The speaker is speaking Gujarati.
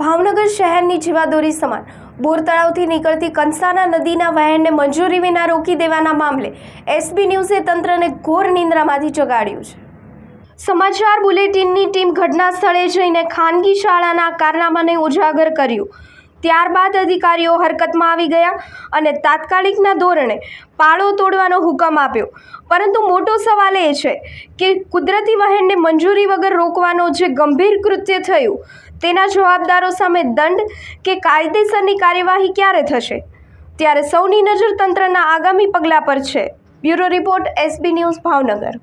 ભાવનગર શહેરની જીવાદોરી સમાન. બોર તળાવથી નીકળતી કંસાના નદીના વહેણને મંજૂરી વિના રોકી દેવાના મામલે એસબી ન્યૂઝે તંત્રને ઘોર નિંદ્રામાંથી જગાડ્યું છે. સમાચાર બુલેટિનની ટીમ ઘટના સ્થળે જઈને ખાનગી શાળાના કારનામાને ઉજાગર કર્યું. ત્યારબાદ અધિકારીઓ હરકતમાં આવી ગયા અને તાત્કાલિકના ધોરણે પાળો તોડવાનો હુકમ આપ્યો. પરંતુ મોટો સવાલ એ છે કે કુદરતી વહેણને મંજૂરી વગર રોકવાનો જે ગંભીર કૃત્ય થયું, તેના જવાબદારો સામે દંડ કે કાયદેસરની કાર્યવાહી ક્યારે થશે? ત્યારે સૌની નજર તંત્રના આગામી પગલાં પર છે. Bureau report, SB news, Bhavnagar.